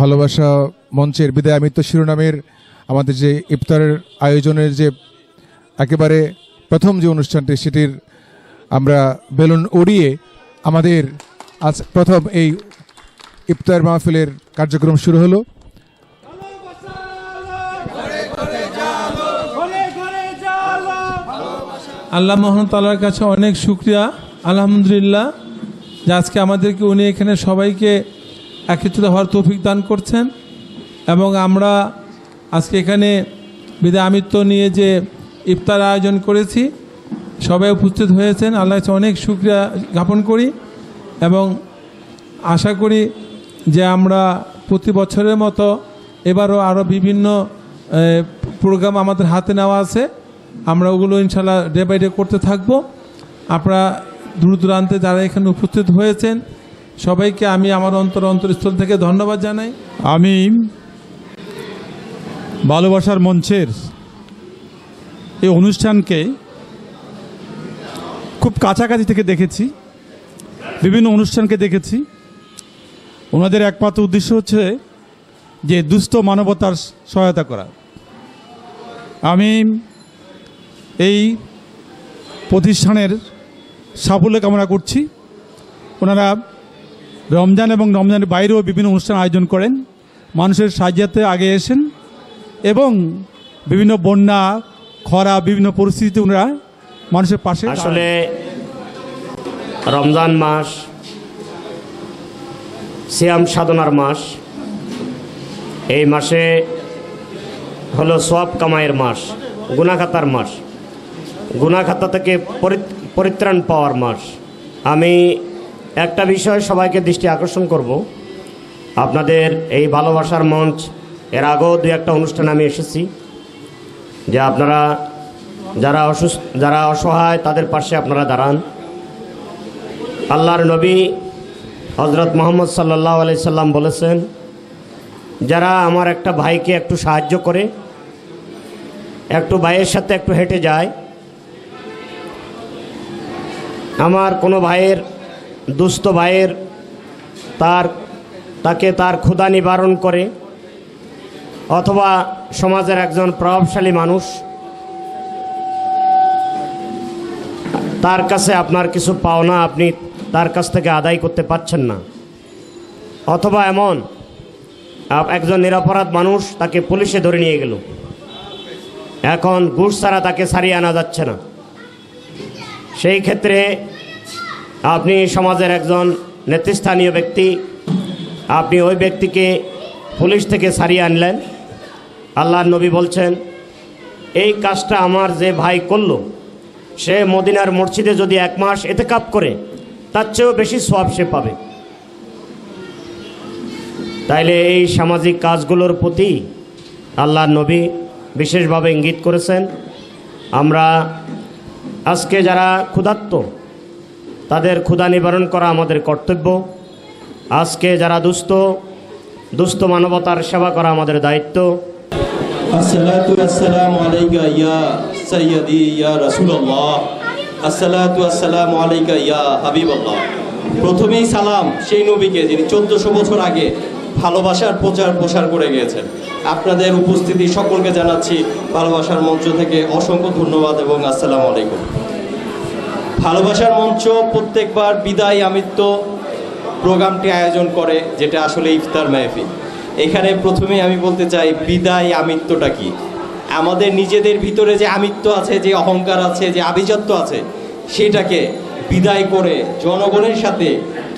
ভালোবাসা মঞ্চের বিদায় আমৃত্য শিরোনামের আমাদের যে ইফতারের আয়োজনের যে একেবারে প্রথম যে অনুষ্ঠানটি, সেটির আমরা বেলুন উড়িয়ে আমাদের আজ প্রথম এই ইফতার মাহফিলের কার্যক্রম শুরু হলো। আল্লাহ মোহন তালার কাছে অনেক শুক্রিয়া। আলহামদুলিল্লাহ, যে আজকে আমাদেরকে উনি এখানে সবাইকে একত্রিত হওয়ার তৌফিক দান করছেন এবং আমরা আজকে এখানে বিদায় আমিত্ব নিয়ে যে ইফতার আয়োজন করেছি, সবাই উপস্থিত হয়েছেন। আল্লাহ অনেক শুক্রিয়া জ্ঞাপন করি এবং আশা করি যে আমরা প্রতি বছরের মতো এবারও আরও বিভিন্ন প্রোগ্রাম আমাদের হাতে নেওয়া আছে। আমরা ওগুলো ইনশাল্লাহ ডে বাই ডে করতে থাকব। আপনারা দূর দূরান্তে যারা এখানে উপস্থিত হয়েছেন সবাইকে আমি আমার অন্তর অন্তরস্থল থেকে ধন্যবাদ জানাই। আমি ভালোবাসার মঞ্চের এই অনুষ্ঠানকে খুব কাছাকাছি থেকে দেখেছি, বিভিন্ন অনুষ্ঠানকে দেখেছি। ওনাদের একমাত্র উদ্দেশ্য হচ্ছে যে দুস্থ মানবতার সহায়তা করা। আমি এই প্রতিষ্ঠানের সাফল্য কামনা করছি। ওনারা রমজান এবং রমজানের বাইরেও বিভিন্ন অনুষ্ঠান আয়োজন করেন। মানুষের সাহায্যতে আগে এসেন এবং বিভিন্ন বন্যা, খরা, বিভিন্ন পরিস্থিতিতে ওনারা মানুষের পাশে আসলে রমজান মাস, সিয়াম সাধনার মাস, এই মাসে হলো সব কামাইয়ের মাস, গুনাখাতার মাস, গুনাখাতা থেকে পরিত্রাণ পাওয়ার মাস। আমি একটা বিষয় সবাইকে দৃষ্টি আকর্ষণ করব। আপনাদের এই ভালোবাসার মঞ্চ, এর আগেও দু একটা অনুষ্ঠানে আমি এসেছি, যে আপনারা যারা অসুস্থ, যারা অসহায়, তাদের পাশে আপনারা দাঁড়ান। আল্লাহর নবী হজরত মোহাম্মদ সাল্লাহ আলি সাল্লাম বলেছেন, যারা আমার একটা ভাইকে একটু সাহায্য করে, একটু ভাইয়ের সাথে একটু হেঁটে যায়, আমার কোনো ভাইয়ের দুস্থ ভাইয়ের তার, তাকে তার ক্ষুধা নিবারণ করে, অথবা সমাজের একজন প্রভাবশালী মানুষ। তার কাছে আপনার কিছু পাওনা আপনি তার কাছ থেকে আদায় করতে পারছেন না। অথবা এমন একজন নিরাপরাধ মানুষ তাকে পুলিশে ধরে নিয়ে গেল। এখন ঘুষ ছাড়া তাকে সারিয়ে আনা যাচ্ছে না। সেই ক্ষেত্রে আপনি সমাজের একজন নেতৃস্থানীয় ব্যক্তি, আপনি ওই ব্যক্তিকে পুলিশ থেকে সারিয়ে আনলেন। আল্লাহর নবী বলছেন, এই কাজটা আমার যে ভাই করল, সে মদিনার মসজিদে যদি এক মাস এতে কাপ করে, তার চেয়েও বেশি সব সে পাবে। তাইলে এই সামাজিক কাজগুলোর প্রতি আল্লাহ নবী বিশেষভাবে ইঙ্গিত করেছেন। আমরা আজকে যারা ক্ষুধার্ত তাদের ক্ষুধা নিবারণ করা আমাদের কর্তব্য। আজকে যারা দুস্থ দুস্থ মানবতার সেবা করা আমাদের দায়িত্ব। প্রথমেই সালাম সেই নবীকে যিনি চোদ্দশো বছর আগে ভালোবাসার প্রচার প্রসার করে গিয়েছেন। আপনাদের উপস্থিতি সকলকে জানাচ্ছি ভালোবাসার মঞ্চ থেকে অসংখ্য ধন্যবাদ এবং আসসালামু আলাইকুম। ভালোবাসার মঞ্চ প্রত্যেকবার বিদায় আমিত্ব প্রোগ্রামটি আয়োজন করে, যেটা আসলে ইফতার মেহফিল। এখানে প্রথমে আমি বলতে চাই, বিদায় আমিত্বটা কি? আমাদের নিজেদের ভিতরে যে আমিত্ব আছে, যে অহংকার আছে, যে আভিজাত্য আছে, সেটাকে বিদায় করে জনগণের সাথে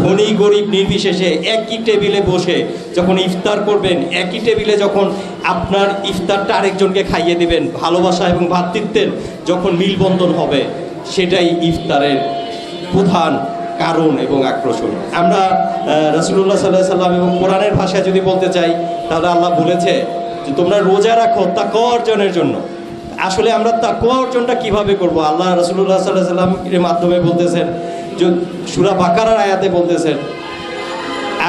ধনী, গরিব, নির্বিশেষে একই টেবিলে বসে যখন ইফতার করবেন, একই টেবিলে যখন আপনার ইফতারটা আরেকজনকে খাইয়ে দিবেন, ভালোবাসা এবং ভ্রাতৃত্বের যখন মিলবন্ধন হবে সেটাই ইফতারের প্রধান কারণ এবং আকর্ষণ। আমরা রসুল্লাহ সাল্লাহ সাল্লাম এবং কোরআনের ভাষায় যদি বলতে চাই, তাহলে আল্লাহ বলেছে যে তোমরা রোজা রাখো তাকওয়া অর্জনের জন্য। আসলে আমরা তাকওয়া অর্জনটা কীভাবে করব? আল্লাহ রসুল্লাহ সাল্লাহ সাল্লামের মাধ্যমে বলতেছেন, যে সুরা বাকারার আয়াতে বলতেছেন,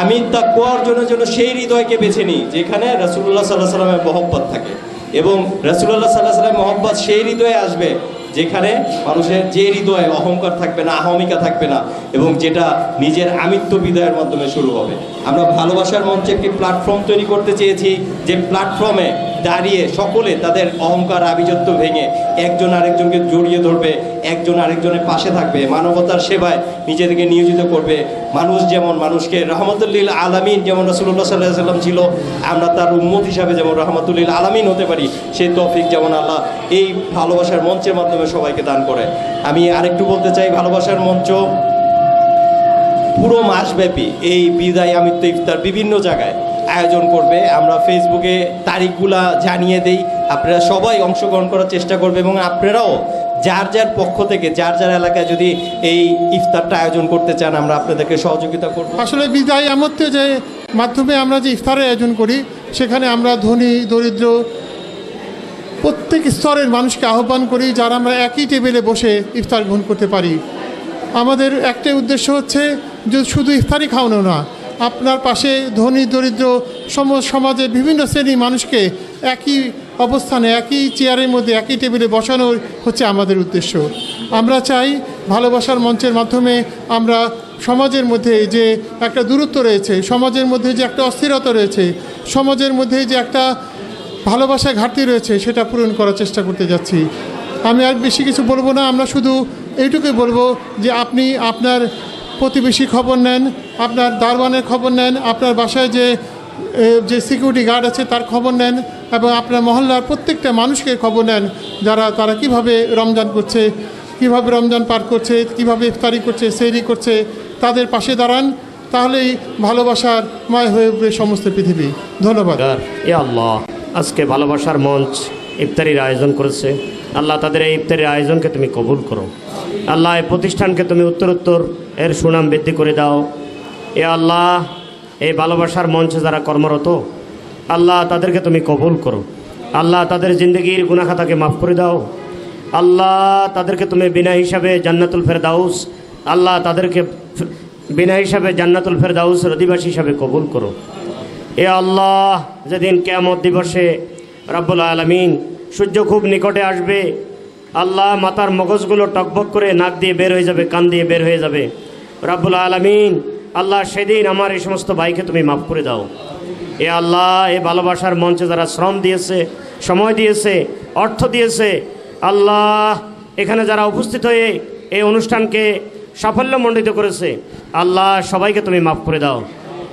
আমি তাকওয়া অর্জনের জন্য সেই হৃদয়কে বেছে নিই, যেখানে রসুল্লাহ সাল্লাহ সাল্লামের মহব্বত থাকে। এবং রসুল্লাহ সাল্লাহ সাল্লামের মহব্বত সেই হৃদয়ে আসবে যেখানে মানুষের যে হৃদয়ে অহংকার থাকবে না, আহমিকা থাকবে না, এবং যেটা নিজের আমিত্ব বিদায়ের মাধ্যমে শুরু হবে। আমরা ভালোবাসার মঞ্চে একটি প্ল্যাটফর্ম তৈরি করতে চেয়েছি, যে প্ল্যাটফর্মে দাঁড়িয়ে সকলে তাদের অহংকার আভিজাত্য ভেঙে একজন আরেকজনকে জড়িয়ে ধরবে, একজন আরেকজনের পাশে থাকবে, মানবতার সেবায় নিজেদেরকে নিয়োজিত করবে। মানুষ যেমন মানুষকে রহমতুল্লিল আলামিন, যেমন রসুল্লাহ সাল্লাহ সাল্লাম ছিল, আমরা তার উম্মত হিসাবে যেমন রহমতুল্লিল আলামিন হতে পারি সেই তৌফিক যেমন আল্লাহ এই ভালোবাসার মঞ্চের মাধ্যমে সবাইকে দান করে। আমি আরেকটু বলতে চাই, ভালোবাসার মঞ্চ পুরো মাসব্যাপী এই বিদায় আমিত্ব ইফতার বিভিন্ন জায়গায় আয়োজন করবে। আমরা ফেসবুকে তারিখগুলা জানিয়ে দেই। আপনারা সবাই অংশগ্রহণ করার চেষ্টা করবে এবং আপনারাও যার যার পক্ষ থেকে, যার যার এলাকায় যদি এই ইফতারটা আয়োজন করতে চান, আমরা আপনাদেরকে সহযোগিতা করব। আসলে বিদায় আমত্তে যে মাধ্যমে আমরা যে ইফতারের আয়োজন করি, সেখানে আমরা ধনী, দরিদ্র প্রত্যেক স্তরের মানুষকে আহ্বান করি, যারা আমরা একই টেবিলে বসে ইফতার গ্রহণ করতে পারি। আমাদের একটাই উদ্দেশ্য হচ্ছে যে শুধু ইফতারি খাওয়ানো না আপনার পাশে ধনী, দরিদ্র সম সমাজের বিভিন্ন শ্রেণির মানুষকে একই অবস্থানে, একই চেয়ারের মধ্যে, একই টেবিলে বসানো হচ্ছে আমাদের উদ্দেশ্য। আমরা চাই ভালোবাসার মঞ্চের মাধ্যমে আমরা সমাজের মধ্যে যে একটা দূরত্ব রয়েছে, সমাজের মধ্যে যে একটা অস্থিরতা রয়েছে, সমাজের মধ্যে যে একটা ভালোবাসা ঘাটতি রয়েছে, সেটা পূরণ করার চেষ্টা করতে যাচ্ছি। আমি আর বেশি কিছু বলব না, আমরা শুধু এইটুকুই বলব যে আপনি আপনার প্রতিবেশী খবর নেন, আপনার দারওয়ানের খবর নেন, আপনার বাসায় যে যে সিকিউরিটি গার্ড আছে তার খবর নেন এবং আপনার মহল্লার প্রত্যেকটা মানুষকে খবর নেন, যারা, তারা কীভাবে রমজান করছে, কীভাবে রমজান পার করছে, কীভাবে ইফতারি করছে সেরি করছে, তাদের পাশে দাঁড়ান, তাহলেই ভালোবাসার ময় হয়ে উঠবে সমস্ত পৃথিবী। ধন্যবাদ। আজকে ভালোবাসার মঞ্চ। ইফতারির আয়োজন করেছে। আল্লাহ তাদের এই ইফতারির আয়োজনকে তুমি কবুল করো। আল্লাহ এই প্রতিষ্ঠানকে তুমি উত্তরোত্তর এর সুনাম বৃদ্ধি করে দাও। এ আল্লাহ, এই ভালোবাসার মঞ্চে যারা কর্মরত, আল্লাহ তাদেরকে তুমি কবুল করো। আল্লাহ তাদের জিন্দগির গুনাখাতাকে মাফ করে দাও। আল্লাহ তাদেরকে তুমি বিনা হিসাবে জান্নাতুল ফেরদাউস, আল্লাহ তাদেরকে বিনা হিসাবে জান্নাতুল ফেরদাউসের অধিবাসী হিসাবে কবুল করো। এ আল্লাহ, যেদিন কেয়ামত দিবসে রাব্বুল আলমিন, সূর্য খুব নিকটে আসবে। আল্লাহ মাতার মগজগুলো টকবক করে নাক দিয়ে বের হয়ে যাবে, কান দিয়ে বের হয়ে যাবে। রাব্বুল আলমিন, আল্লাহ সেদিন আমার এই সমস্ত ভাইকে তুমি মাফ করে দাও। এ আল্লাহ, এ ভালোবাসার মঞ্চে যারা শ্রম দিয়েছে, সময় দিয়েছে, অর্থ দিয়েছে, আল্লাহ এখানে যারা উপস্থিত হয়ে এই অনুষ্ঠানকে সাফল্যমণ্ডিত করেছে, আল্লাহ সবাইকে তুমি মাফ করে দাও।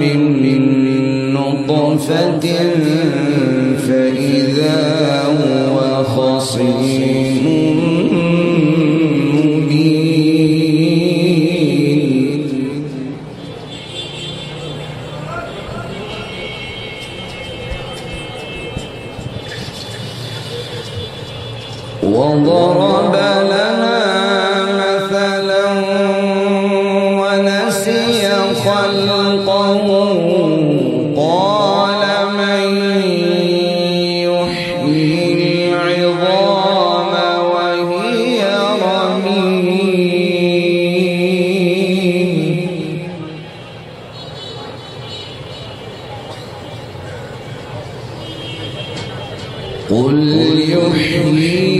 من نطفة فإذا هو خصيم مبين. وضرب لنا Amen.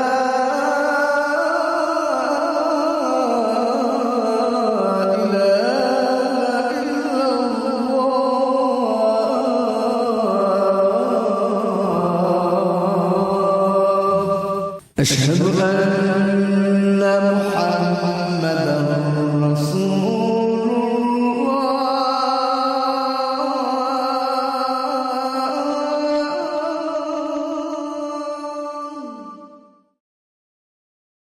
أشهد أن